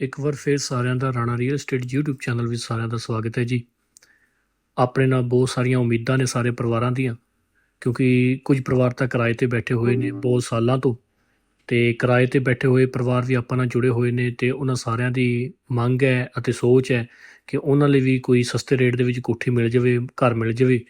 ਇੱਕ ਵਾਰ ਫਿਰ ਸਾਰਿਆਂ ਦਾ Rana real estate YouTube channel ਵਿੱਚ ਸਾਰਿਆਂ ਦਾ ਸਵਾਗਤ ਹੈ ਜੀ। ਆਪਣੇ ਨਾਲ ਬਹੁਤ ਸਾਰੀਆਂ ਉਮੀਦਾਂ ਨੇ ਸਾਰੇ ਪਰਿਵਾਰਾਂ ਦੀਆਂ, ਕਿਉਂਕਿ ਕੁਝ ਪਰਿਵਾਰ ਤਾਂ ਕਿਰਾਏ ਤੇ ਬੈਠੇ ਹੋਏ ਨੇ ਬਹੁਤ ਸਾਲਾਂ ਤੋਂ ਤੇ ਕਿਰਾਏ ਤੇ ਬੈਠੇ ਹੋਏ ਪਰਿਵਾਰ ਵੀ ਆਪਾਂ ਨਾਲ ਜੁੜੇ ਹੋਏ ਨੇ ਤੇ ਉਹਨਾਂ ਸਾਰਿਆਂ ਦੀ ਮੰਗ ਹੈ ਅਤੇ ਸੋਚ ਹੈ ਕਿ ਉਹਨਾਂ ਲਈ ਵੀ ਕੋਈ ਸਸਤੇ ਰੇਟ ਦੇ ਵਿੱਚ ਕੋਠੀ ਮਿਲ ਜਾਵੇ, ਘਰ ਮਿਲ ਜਾਵੇ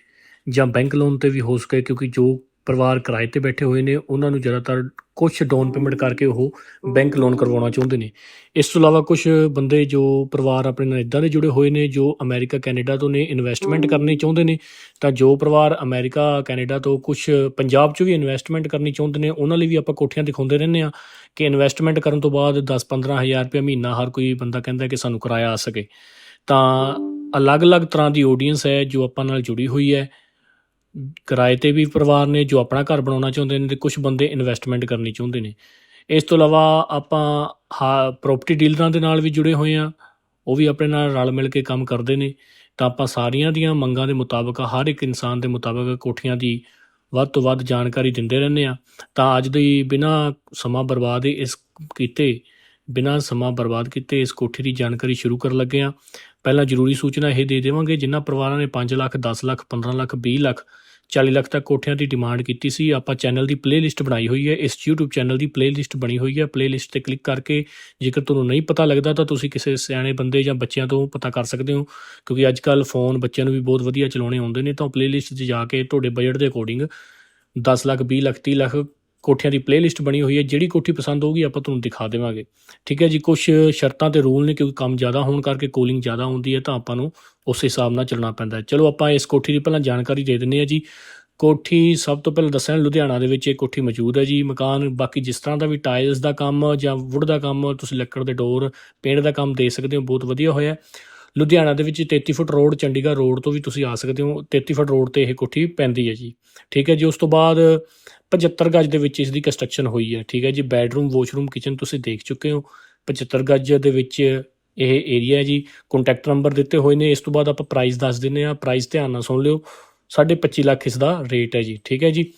ਜਾਂ ਬੈਂਕ ਲੋਨ ਤੇ ਵੀ ਹੋ ਸਕੇ, ਕਿਉਂਕਿ ਜੋ ਪਰਿਵਾਰ ਕਿਰਾਏ ਤੇ ਬੈਠੇ ਹੋਏ ਨੇ, ਉਹਨਾਂ ਨੂੰ ਜ਼ਿਆਦਾਤਰ ਕੁਝ ਡਾਊਨ ਪੇਮੈਂਟ ਕਰਕੇ ਉਹ ਬੈਂਕ ਲੋਨ ਕਰਵਾਉਣਾ ਚਾਹੁੰਦੇ ਨੇ। ਇਸ ਤੋਂ ਇਲਾਵਾ ਕੁਝ ਬੰਦੇ ਜੋ ਪਰਿਵਾਰ ਆਪਣੇ ਨਾਲ ਇਦਾਂ ਦੇ ਜੁੜੇ ਹੋਏ ਨੇ, ਜੋ ਅਮਰੀਕਾ ਕੈਨੇਡਾ ਤੋਂ ਨੇ ਇਨਵੈਸਟਮੈਂਟ ਕਰਨੀ ਚਾਹੁੰਦੇ ਨੇ, ਤਾਂ ਜੋ ਪਰਿਵਾਰ ਅਮਰੀਕਾ ਕੈਨੇਡਾ ਤੋਂ ਕੁਝ ਪੰਜਾਬ 'ਚ ਵੀ ਇਨਵੈਸਟਮੈਂਟ ਕਰਨੀ ਚਾਹੁੰਦੇ ਨੇ, ਉਹਨਾਂ ਲਈ ਵੀ ਆਪਾਂ ਕੋਠੀਆਂ ਦਿਖਾਉਂਦੇ ਰਹਿੰਦੇ ਆ ਕਿ ਇਨਵੈਸਟਮੈਂਟ ਕਰਨ ਤੋਂ ਬਾਅਦ 10-15 ਹਜ਼ਾਰ ਰੁਪਏ ਮਹੀਨਾ ਹਰ ਕੋਈ ਬੰਦਾ ਕਹਿੰਦਾ ਕਿ ਸਾਨੂੰ ਕਿਰਾਇਆ ਆ ਸਕੇ। ਤਾਂ ਅਲੱਗ-ਅਲੱਗ ਤਰ੍ਹਾਂ ਦੀ ਆਡੀਅנס ਹੈ ਜੋ ਆਪਾਂ ਨਾਲ ਜੁੜੀ ਹੋਈ ਹੈ। ਕਿਰਾਏ ਤੇ ਵੀ ਪਰਿਵਾਰ ਨੇ ਜੋ ਆਪਣਾ ਘਰ ਬਣਾਉਣਾ ਚਾਹੁੰਦੇ ਨੇ ਤੇ ਕੁਝ ਬੰਦੇ ਇਨਵੈਸਟਮੈਂਟ ਕਰਨੀ ਚਾਹੁੰਦੇ ਨੇ। ਇਸ ਤੋਂ ਇਲਾਵਾ ਆਪਾਂ ਹਾ ਪ੍ਰਾਪਰਟੀ ਡੀਲਰਾਂ ਦੇ ਨਾਲ ਵੀ ਜੁੜੇ ਹੋਏ ਆ ਉਹ ਵੀ ਆਪਣੇ ਨਾਲ ਰਲ ਮਿਲ ਕੇ ਕੰਮ ਕਰਦੇ ਨੇ। ਤਾਂ ਆਪਾਂ ਸਾਰੀਆਂ ਦੀਆਂ ਮੰਗਾਂ ਦੇ ਮੁਤਾਬਕ, ਹਰ ਇੱਕ ਇਨਸਾਨ ਦੇ ਮੁਤਾਬਕ ਕੋਠੀਆਂ ਦੀ ਵੱਧ ਤੋਂ ਵੱਧ ਜਾਣਕਾਰੀ ਦਿੰਦੇ ਰਹਿੰਦੇ ਆ ਤਾਂ ਅੱਜ ਦੀ ਬਿਨਾ ਸਮਾਂ ਬਰਬਾਦ ਇਸ ਕੀਤੇ, ਬਿਨਾ ਸਮਾਂ ਬਰਬਾਦ ਕੀਤੇ ਇਸ ਕੋਠੀ ਦੀ ਜਾਣਕਾਰੀ ਸ਼ੁਰੂ ਕਰਨ ਲੱਗੇ ਆ ਪਹਿਲਾਂ ਜ਼ਰੂਰੀ ਸੂਚਨਾ ਇਹ ਦੇ ਦੇਵਾਂਗੇ, ਜਿਨ੍ਹਾਂ ਪਰਿਵਾਰਾਂ ਨੇ 5 ਲੱਖ 10 ਲੱਖ 15 ਲੱਖ 20 ਲੱਖ 40 ਲੱਖ ਤੱਕ ਕੋਠਿਆਂ ਦੀ ਡਿਮਾਂਡ ਕੀਤੀ ਸੀ। ਆਪਾਂ ਚੈਨਲ ਦੀ ਪਲੇਲਿਸਟ ਬਣਾਈ ਹੋਈ ਹੈ। ਇਸ YouTube ਚੈਨਲ ਦੀ ਪਲੇਲਿਸਟ ਬਣੀ ਹੋਈ ਹੈ। ਪਲੇਲਿਸਟ ਤੇ ਕਲਿੱਕ ਕਰਕੇ ਜੇਕਰ ਤੁਹਾਨੂੰ ਨਹੀਂ ਪਤਾ ਲੱਗਦਾ, ਤਾਂ ਤੁਸੀਂ ਕਿਸੇ ਸਿਆਣੇ ਬੰਦੇ ਜਾਂ ਬੱਚਿਆਂ ਤੋਂ ਪਤਾ ਕਰ ਸਕਦੇ ਹੋ, ਕਿਉਂਕਿ ਅੱਜ ਕੱਲ ਫੋਨ ਬੱਚਿਆਂ ਨੂੰ ਵੀ ਬਹੁਤ ਵਧੀਆ ਚਲਾਉਣੇ ਆਉਂਦੇ ਨੇ। ਤਾਂ ਪਲੇਲਿਸਟ 'ਚ ਜਾ ਕੇ ਤੁਹਾਡੇ ਬਜਟ ਦੇ ਅਕੋਰਡਿੰਗ 10 ਲੱਖ 20 ਲੱਖ 30 ਲੱਖ ਕੋਠਿਆਂ ਦੀ ਪਲੇਲਿਸਟ ਬਣੀ ਹੋਈ ਹੈ, ਜਿਹੜੀ ਕੋਠੀ ਪਸੰਦ ਹੋਊਗੀ ਆਪਾਂ ਤੁਹਾਨੂੰ ਦਿਖਾ ਦੇਵਾਂਗੇ। ਠੀਕ ਹੈ ਜੀ ਕੁਝ ਸ਼ਰਤਾਂ ਤੇ ਰੂਲ ਨੇ ਕਿਉਂਕਿ ਕੰਮ ਜ਼ਿਆਦਾ ਹੋਣ ਕਰਕੇ ਕੂਲਿੰਗ ਜ਼ਿਆਦਾ ਹੁੰਦੀ ਹੈ, ਤਾਂ ਆਪਾਂ ਨੂੰ ਉਸ ਹਿਸਾਬ ਨਾਲ ਚੱਲਣਾ ਪੈਂਦਾ ਹੈ। ਚਲੋ, ਆਪਾਂ ਇਸ ਕੋਠੀ ਦੀ ਪਹਿਲਾਂ ਜਾਣਕਾਰੀ ਦੇ ਦਿੰਨੇ ਆ ਜੀ। ਕੋਠੀ ਸਭ ਤੋਂ ਪਹਿਲਾਂ ਦੱਸਿਆ, ਲੁਧਿਆਣਾ ਦੇ ਵਿੱਚ ਇਹ ਕੋਠੀ ਮੌਜੂਦ ਹੈ ਜੀ। ਮਕਾਨ, ਬਾਕੀ ਜਿਸ ਤਰ੍ਹਾਂ ਦਾ ਵੀ ਟਾਇਲਸ ਦਾ ਕੰਮ ਜਾਂ ਵੁੱਡ ਦਾ ਕੰਮ, ਤੁਸੀਂ ਲੱਕੜ ਦੇ ਡੋਰ ਪੇਂਟ ਦਾ ਕੰਮ ਦੇ ਸਕਦੇ ਹੋ, ਬਹੁਤ ਵਧੀਆ ਹੋਇਆ ਲੁਧਿਆਣਾ ਦੇ ਵਿੱਚ 33 ਫੁੱਟ ਰੋਡ, ਚੰਡੀਗੜ੍ਹ ਰੋਡ ਤੋਂ ਵੀ ਤੁਸੀਂ ਆ ਸਕਦੇ ਹੋ। 33 ਫੁੱਟ ਰੋਡ ਤੇ ਇਹ ਕੋਠੀ ਪੈਂਦੀ ਹੈ ਜੀ। ਠੀਕ ਹੈ ਜੀ, ਉਸ ਤੋਂ ਬਾਅਦ 75 ਗਜ ਦੇ ਵਿੱਚ ਇਸ ਦੀ ਕੰਸਟਰਕਸ਼ਨ ਹੋਈ ਹੈ। ਠੀਕ ਹੈ ਜੀ ਬੈਡਰੂਮ ਵਾਸ਼ਰੂਮ ਕਿਚਨ ਤੁਸੀਂ ਦੇਖ ਚੁੱਕੇ ਹੋ। 75 ਗਜ ਦੇ ਵਿੱਚ ਇਹ ਏਰੀਆ ਹੈ ਜੀ। ਕੰਟੈਕਟ ਨੰਬਰ ਦਿੱਤੇ ਹੋਏ ਨੇ। ਇਸ ਤੋਂ ਬਾਅਦ ਆਪਾਂ ਪ੍ਰਾਈਸ ਦੱਸ ਦਿੰਨੇ ਆ ਪ੍ਰਾਈਸ ਧਿਆਨ ਨਾਲ ਸੁਣ ਲਿਓ। 25 ਲੱਖ ਇਸ ਦਾ ਰੇਟ ਹੈ ਜੀ। ਠੀਕ ਹੈ ਜੀ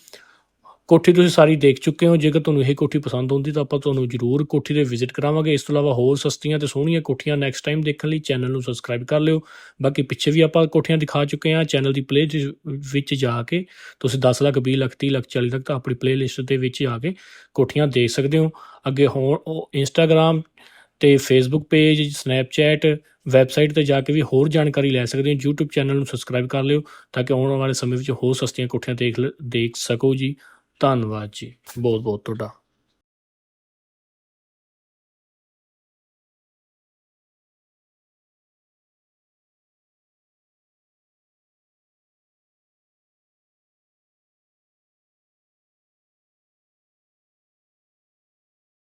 ਕੋਠੀ ਤੁਸੀਂ ਸਾਰੀ ਦੇਖ ਚੁੱਕੇ ਹੋ, ਜੇਕਰ ਤੁਹਾਨੂੰ ਇਹ ਕੋਠੀ ਪਸੰਦ ਆਉਂਦੀ ਤਾਂ ਆਪਾਂ ਤੁਹਾਨੂੰ ਜ਼ਰੂਰ ਕੋਠੀ ਦੇ ਵਿਜ਼ਿਟ ਕਰਾਵਾਂਗੇ। ਇਸ ਤੋਂ ਇਲਾਵਾ ਹੋਰ ਸਸਤੀਆਂ ਤੇ ਸੋਹਣੀਆਂ ਕੋਠੀਆਂ ਨੈਕਸਟ ਟਾਈਮ ਦੇਖਣ ਲਈ ਚੈਨਲ ਨੂੰ ਸਬਸਕ੍ਰਾਈਬ ਕਰ ਲਿਓ। ਬਾਕੀ ਪਿੱਛੇ ਵੀ ਆਪਾਂ ਕੋਠੀਆਂ ਦਿਖਾ ਚੁੱਕੇ ਹਾਂ ਚੈਨਲ ਦੀ ਪਲੇ ਵਿੱਚ ਜਾ ਕੇ। ਤੁਸੀਂ 10 ਲੱਖ 20 ਲੱਖ 30 ਲੱਖ 40 ਲੱਖ ਤਾਂ ਆਪਣੀ ਪਲੇਲਿਸਟ ਦੇ ਵਿੱਚ ਆ ਕੇ ਕੋਠੀਆਂ ਦੇਖ ਸਕਦੇ ਹੋ। ਅੱਗੇ ਹੋਣ ਉਹ ਇੰਸਟਾਗ੍ਰam ਤੇ ਫੇਸਬੁੱਕ ਪੇਜ ਸਨੈਪਚੈਟ ਵੈਬਸਾਈਟ ਤੇ ਜਾ ਕੇ ਵੀ ਹੋਰ ਜਾਣਕਾਰੀ ਲੈ ਸਕਦੇ ਹੋ। YouTube ਚੈਨਲ ਨੂੰ ਸਬਸਕ੍ਰਾਈਬ ਕਰ ਲਿਓ ਤਾਂ ਕਿ ਆਉਣ ਵਾਲੇ ਸਮੇਂ ਵਿੱਚ ਹੋਰ ਸਸਤੀਆਂ ਕੋਠੀਆਂ ਦੇਖ ਲ- ਦੇਖ ਸਕੋ ਜੀ। ਧੰਨਵਾਦ ਜੀ। ਬਹੁਤ ਬਹੁਤ ਤੁਹਾਡਾ।